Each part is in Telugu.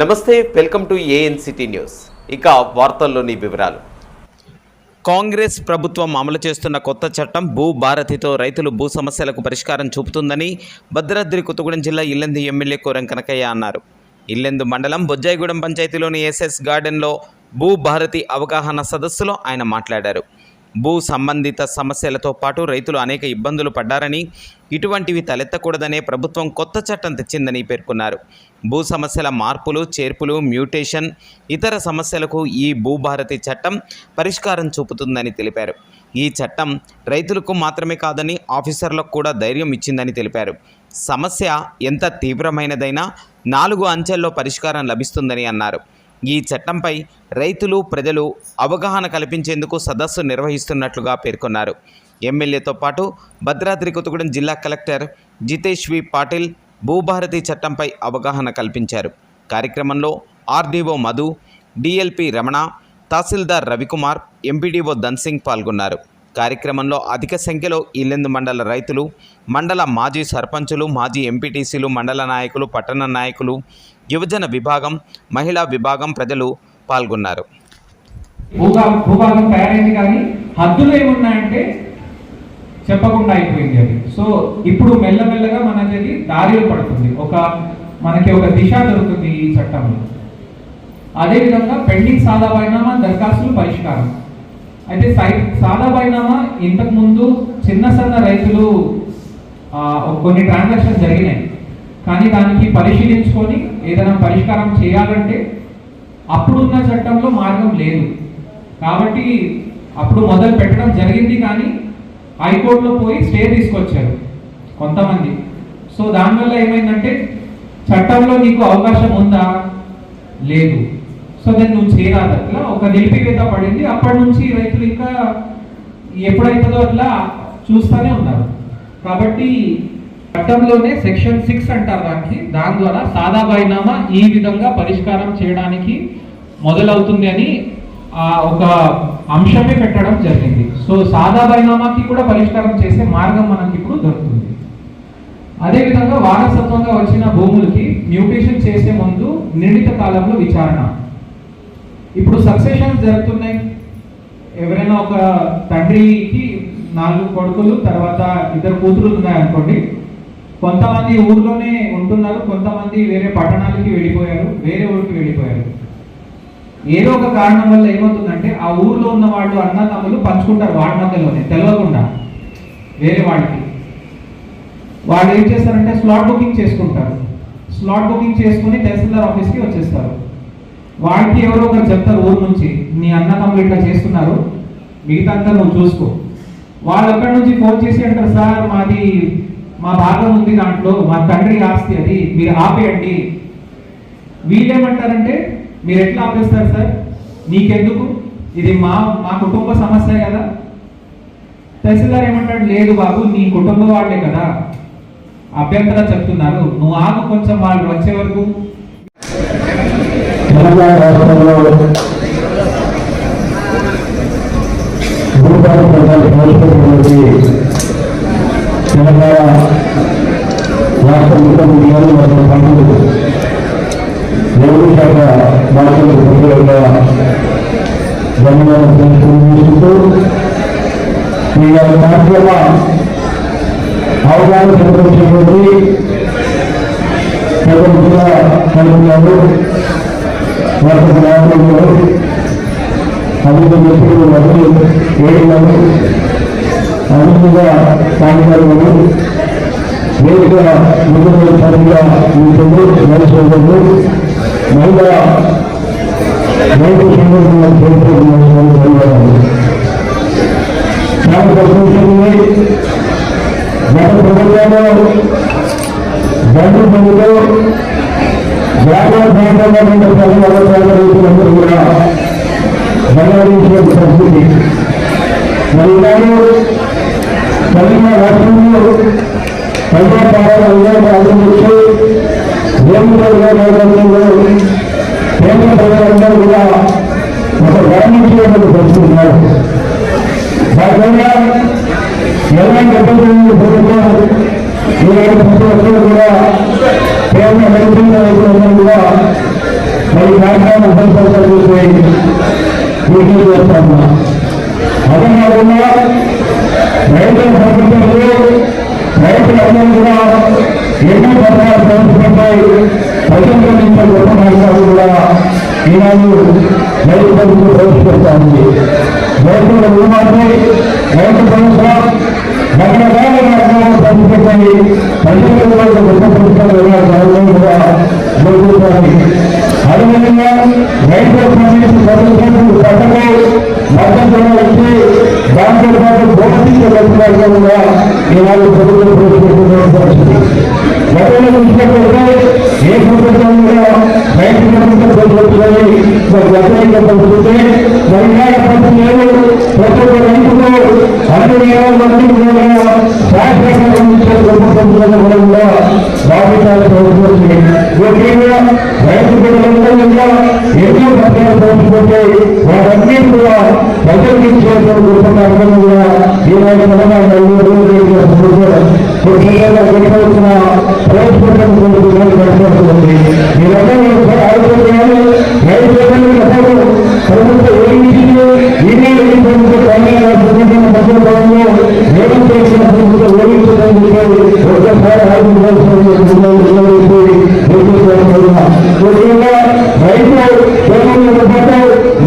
నమస్తే వెల్కమ్ టు ఏఎన్సిటీ న్యూస్. ఇక వార్తల్లోని వివరాలు. కాంగ్రెస్ ప్రభుత్వం అమలు చేస్తున్న కొత్త చట్టం భూ భారతితో రైతులు భూ సమస్యలకు పరిష్కారం చూపుతుందని భద్రాద్రి కొత్తగూడెం జిల్లా ఇల్లెందు ఎమ్మెల్యే కోరం కనకయ్య అన్నారు. ఇల్లెందు మండలం బొజ్జాయిగూడెం పంచాయతీలోని ఎస్ఎస్ గార్డెన్లో భూభారతి అవగాహన సదస్సులో ఆయన మాట్లాడారు. భూ సంబంధిత సమస్యలతో పాటు రైతులు అనేక ఇబ్బందులు పడ్డారని ఇటువంటివి తలెత్తకూడదనే ప్రభుత్వం కొత్త చట్టం తెచ్చిందని పేర్కొన్నారు. భూ సమస్యల మార్పులు చేర్పులు మ్యూటేషన్ ఇతర సమస్యలకు ఈ భూభారతి చట్టం పరిష్కారం చూపుతుందని తెలిపారు. ఈ చట్టం రైతులకు మాత్రమే కాదని ఆఫీసర్లకు కూడా ధైర్యం ఇచ్చిందని తెలిపారు. సమస్య ఎంత తీవ్రమైనదైనా నాలుగు అంచెల్లో పరిష్కారం లభిస్తుందని అన్నారు. ఈ చట్టంపై రైతులు ప్రజలు అవగాహన కల్పించేందుకు సదస్సు నిర్వహిస్తున్నట్లుగా పేర్కొన్నారు. ఎమ్మెల్యేతో పాటు భద్రాద్రి కొత్తగూడెం జిల్లా కలెక్టర్ జితేష్ వి. పాటిల్ భూభారతి చట్టంపై అవగాహన కల్పించారు. కార్యక్రమంలో ఆర్డీఓ మధు డిఎల్పి రమణ తహసీల్దార్ రవికుమార్ ఎంపీడీఓ ధన్సింగ్ పాల్గొన్నారు. కార్యక్రమంలో అధిక సంఖ్యలో ఇల్లెందు మండల రైతులు మండల మాజీ సర్పంచులు మాజీ ఎంపీటీసీలు మండల నాయకులు పట్టణ నాయకులు యువజన విభాగం మహిళా విభాగం ప్రజలు పాల్గొన్నారు. భూభాగం తయారైంది కానీ హద్దులు ఏమున్నాయంటే చెప్పకుండా అయిపోయింది అది. సో ఇప్పుడు మెల్లమెల్లగా మనకి అది దారిలో పడుతుంది. ఒక మనకి ఒక దిశ దొరుకుతుంది ఈ చట్టంలో. అదేవిధంగా పెండింగ్ సాదా బైనామా దరఖాస్తులు పరిష్కారం. అయితే సై సాదా బైనామా ఇంతకు ముందు చిన్న సన్న రైతులు కొన్ని ట్రాన్సాక్షన్స్ జరిగినాయి. కానీ దానికి పరిశీలించుకొని ఏదైనా పరిష్కారం చేయాలంటే అప్పుడున్న చట్టంలో మార్గం లేదు. కాబట్టి అప్పుడు మొదలు పెట్టడం జరిగింది కానీ హైకోర్టులో పోయి స్టే తీసుకొచ్చారు కొంతమంది. సో దానివల్ల ఏమైందంటే చట్టంలో నీకు అవకాశం ఉందా? లేదు. సో దాన్ని నువ్వు చేయరాదు అట్లా ఒక నిలిపివేత పడింది. అప్పటి నుంచి రైతులు ఇంకా ఎప్పుడైతుందో అట్లా చూస్తూనే ఉన్నారు. కాబట్టి చట్టంలోనే సెక్షన్ సిక్స్ అంటారు దానికి. దాని ద్వారా సాదా బైనామా ఈ విధంగా పరిష్కారం చేయడానికి మొదలవుతుంది అని ఆ ఒక అంశమే పెట్టడం జరిగింది. సో సాదా బైనామాకి కూడా పరిష్కారం చేసే మార్గం మనకి ఇప్పుడు దొరుకుతుంది. అదేవిధంగా వారసత్వంగా వచ్చిన భూములకి మ్యూటేషన్ చేసే ముందు నిర్ణీత కాలంలో విచారణ. ఇప్పుడు సక్సెషన్స్ జరుగుతున్నాయి. ఎవరైనా ఒక తండ్రికి నాలుగు కొడుకులు తర్వాత ఇద్దరు కూతురులు ఉన్నాయనుకోండి కొంతమంది ఊర్లోనే ఉంటున్నారు కొంతమంది వేరే పట్టణాలకి వెళ్ళిపోయారు వేరే ఊరికి వెళ్ళిపోయారు. ఏదో ఒక కారణం వల్ల ఏమవుతుందంటే ఆ ఊర్లో ఉన్న వాళ్ళు అన్నదమ్ములు పంచుకుంటారు వాడి మధ్యలోనే తెలియకుండా వేరే వాళ్ళకి. వాళ్ళు ఏం చేస్తారంటే స్లాట్ బుకింగ్ చేసుకుంటారు. స్లాట్ బుకింగ్ చేసుకుని తహసీల్దార్ ఆఫీస్కి వచ్చేస్తారు. వాడికి ఎవరో ఒకరు చెప్తారు ఊరు నుంచి నీ అన్న తమ్ముడు ఇట్లా చేస్తున్నారు మిగతా అంతా నువ్వు చూసుకో. వాళ్ళు అక్కడి నుంచి ఫోన్ చేసి అంటారు సార్ మాది మా భాగం ఉంది దాంట్లో మా తండ్రి ఆస్తి అది మీరు ఆపేయండి. వీళ్ళేమంటారంటే మీరు ఎట్లా ఆపేస్తారు సార్? నీకెందుకు? ఇది మా మా కుటుంబ సమస్య కదా. తహసీల్దార్ ఏమంటాడు లేదు బాబు నీ కుటుంబ వాళ్ళే కదా. అభ్యంతరం చెప్తున్నారు నువ్వు ఆగు కొంచెం వాళ్ళు వచ్చే వరకు తెలంగాణ రాష్ట్రంలో భూపాల ప్రజలు తెలంగాణ రాష్ట్ర ముఖ్యమంత్రి గారు మరియు పండుగ రెవెన్యూ శాఖ బాధ్యతలు ప్రత్యేకంగా ధన్యవాదాలు తెలుసుకుంటూ ఈ యొక్క కార్యక్రమ అవగాహన తెలిపించినటువంటి ప్రభుత్వ కలుగుతున్నారు వారికి నాయకులు అభివృద్ధి వ్యక్తులు మరియు ఏడున్నారు అభివృద్ధిగా కార్యక్రమాలు వేదిక ముందు సరిగ్గా ఉంటుంది నడుచుకుంటుంది మహిళా రైతు సంఘటన చేరుకుంటున్నారు గత ప్రభుత్వంలో గంట ప్రభుత్వం ఉన్న కూడా బలవరించిన పరిస్థితి మరి ఈనాడు తెలంగాణ రాష్ట్రంలో ప్రజాపాలన విధానం ఆరంభించి కేంద్ర ప్రజలందరూ కూడా ఒక గమనించేటువంటి పరిస్థితి ఉన్నారు దానివల్ల ఎలాంటి ఇబ్బందులు ప్రభుత్వం ప్రతి ఒక్కరు కూడా కూడా మరి కార్యక్రమం ఉపయోగపడుతుంది చేసి చేస్తాము? అదే కాకుండా రైతుల ప్రభుత్వంలో రైతులందరూ కూడా ఎన్నో పథకాలు ప్రవేశపెట్టాయి. ప్రజల నుంచి గొప్ప మార్గాలు కూడా ఈనాడు రైతు ప్రభుత్వం ప్రవేశపెడతా ఉంది. రైతుల రుణమాఫీ రైతు భరోసా రకరకాల మార్గాలు ప్రవేశపెట్టాయి ప్రజలకు కూడా గొప్ప ప్రభుత్వాలు కూడా జరుగుతాయి అదేవిధంగా రైతులకు సంబంధించిన ప్రభుత్వం మద్దతు దాంతో పాటు కూడా ఈనాడు ప్రభుత్వం పరిస్థితి గతంలో చూసినట్లయితే ఏ ప్రభుత్వం కూడా రైతు ప్రభుత్వం వ్యతిరేక పరిస్థితి వైద్య ఇలాంటి ప్రతి ఒక్క రైతులు అన్ని నియమాలు మంది కూడా శాశ్వతంగా ప్రభుత్వం ముఖ్యంగా రైతు బిడ్డలందరూ ఎన్నో కూడా ప్రజలకు గొప్ప కార్యక్రమం కూడా ఈనాడు తెలంగాణ ప్రవేశపెట్టినటువంటి నడుస్తుంది మీరందరూ ఆలోచించాలి రైతు బిడ్డలు ప్రభుత్వం ఏమిటిందో ఈనాడు ఈ ప్రభుత్వం తెలంగాణ ప్రభుత్వం ప్రభుత్వంలో ఏమం చేసిన ప్రభుత్వం ఓడించదని చెప్పి ఒకసారి ముఖ్యంగా రైతు కేంద్రంతో పాటు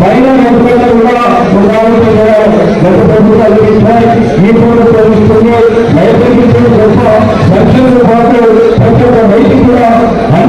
మహిళా రైతులందరూ కూడా ఒక ఆలోచన చేయాలి. గత ప్రభుత్వాలు ఇచ్చాయి. ఈ ప్రభుత్వం ఇస్తుంది రైతులకు ఇచ్చిన గొప్ప సంక్షేమంతో పాటు ప్రతి ఒక్క రైతు కూడా